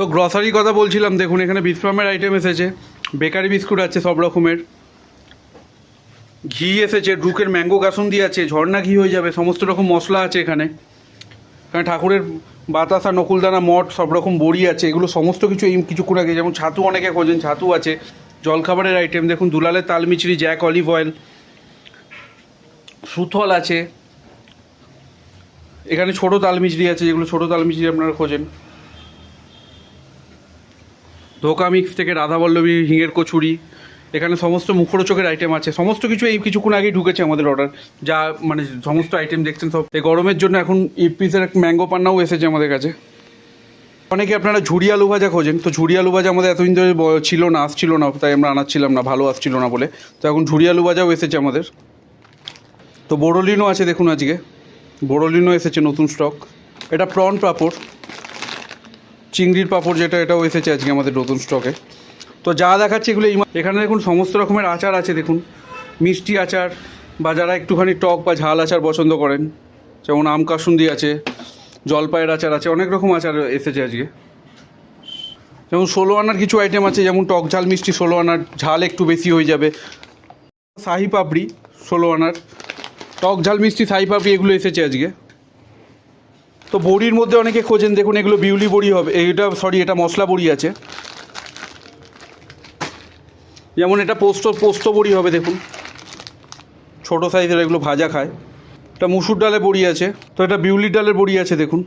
তো গ্রসারির কথা বলছিলাম, দেখুন, এখানে বিশ্রামের আইটেম এসেছে, বেকারি বিস্কুট আছে সব রকমের। ঘি এসেছে ড্রুকের ম্যাঙ্গো কাসুন্দি আছে, ঝর্ণা ঘি হয়ে যাবে, সমস্ত রকম মশলা আছে এখানে। এখানে ঠাকুরের বাতাসা, নকুলদানা, মঠ, সব রকম বড়ি আছে, এগুলো সমস্ত কিছু এই কিছুক্ষণ আগে যেমন ছাতু অনেকে খোঁজেন, ছাতু আছে, জলখাবারের আইটেম দেখুন দুলালের তালমিচড়ি জ্যাক অলিভ অয়েল সুথল আছে। এখানে ছোট তালমিচড়ি আছে, যেগুলো ছোট তালমিচড়ি আপনারা খোঁজেন। ধোকা মিক্স থেকে রাধাবল্লভী হিঙের কচুরি, এখানে সমস্ত মুখরোচকের আইটেম আছে। সমস্ত কিছু এই কিছুক্ষণ আগেই ঢুকেছে আমাদের অর্ডার যা মানে সমস্ত আইটেম দেখছেন সব। এই গরমের জন্য এখন ইপিসের এক ম্যাঙ্গো পান্নাও এসেছে আমাদের কাছে। অনেকে আপনারা ঝুড়ি আলু ভাজা খোঁজেন। তো ঝুড়ি আলু ভাজা আমাদের এতদিন ধরে ছিল না, আসছিল না, তাই আমরা আনাচ্ছিলাম না, ভালো আসছিল না বলে। তো এখন ঝুড়ি আলু ভাজাও এসেছে আমাদের। তো বোরোলিনও আছে দেখুন আজকে। বোরোলিনও এসেছে নতুন স্টক এটা প্রন পাপড়। চিংড়ির পাপড় যেটা, এটাও এসেছে আজকে আমাদের নতুন স্টকে। তো যা দেখাচ্ছে এগুলো এখানে দেখুন সমস্ত রকমের আচার আছে, দেখুন। মিষ্টি আচার বা যারা একটুখানি টক বা ঝাল আচার পছন্দ করেন, যেমন আম কাসুন্দি আছে, জলপাইয়ের আচার আছে, অনেক রকম আচার এসেছে আজকে। যেমন ষোলো আনার কিছু আইটেম আছে, যেমন টক ঝাল মিষ্টি ষোলো আনার, ঝাল একটু বেশি হয়ে যাবে। শাহি পাপড়ি ষোলো আনার, টক ঝাল মিষ্টি শাহি পাপড়ি এগুলো এসেছে আজকে। তো বড়ির মধ্যে অনেকে খোঁজেন, দেখুন এগুলো বিউলি বড়ি হবে, এটা সরি এটা মশলা বড়ি আছে। যেমন এটা পোস্ত পোস্ত বড়ি হবে, দেখুন। ছোটো সাইজের এগুলো ভাজা খায়। এটা মুসুর ডালের বড়ি আছে, তো এটা বিউলি ডালের বড়ি আছে, দেখুন।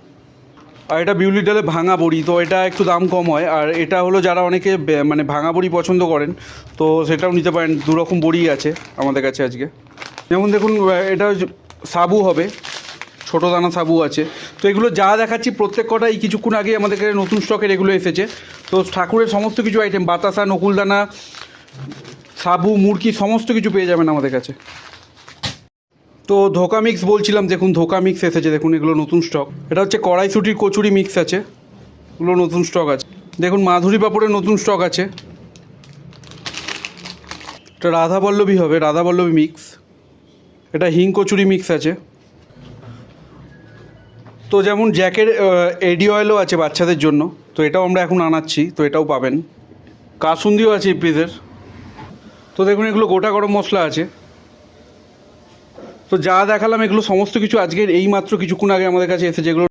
আর এটা বিউলি ডালে ভাঙা বড়ি, তো এটা একটু দাম কম হয়। আর এটা হলো যারা অনেকে মানে ভাঙা বড়ি পছন্দ করেন, তো সেটাও নিতে পারেন। দুরকম বড়ি আছে আমাদের কাছে আজকে। যেমন দেখুন এটা সাবু হবে। ছোটো দানা সাবু আছে। তো এগুলো যা দেখাচ্ছি প্রত্যেক কটাই কিছুক্ষণ আগে আমাদের কাছে নতুন স্টকের এগুলো এসেছে। তো ঠাকুরের সমস্ত কিছু আইটেম বাতাসা নকুলদানা সাবু, মুরকি, সমস্ত কিছু পেয়ে যাবেন আমাদের কাছে। তো ধোকা মিক্স বলছিলাম, দেখুন ধোকা মিক্স এসেছে, দেখুন এগুলো নতুন স্টক এটা হচ্ছে কড়াইশুটির কচুরি মিক্স আছে, এগুলো নতুন স্টক আছে। দেখুন মাধুরী পাপড়ের নতুন স্টক আছে। এটা রাধাবল্লভী হবে রাধাবল্লভী মিক্স এটা হিং কচুরি মিক্স আছে। তো যেমন জ্যাকের এডি অয়েলও আছে বাচ্চাদের জন্য, তো এটাও আমরা এখন আনাচ্ছি, তো এটাও পাবেন। কাসুন্দিও আছে ইপিসের তো দেখুন, এগুলো গোটা গরম মশলা আছে। তো যা দেখালাম, এগুলো সমস্ত কিছু আজকের এই মাত্র কিছুক্ষণ আগে আমাদের কাছে এসেছে, এগুলো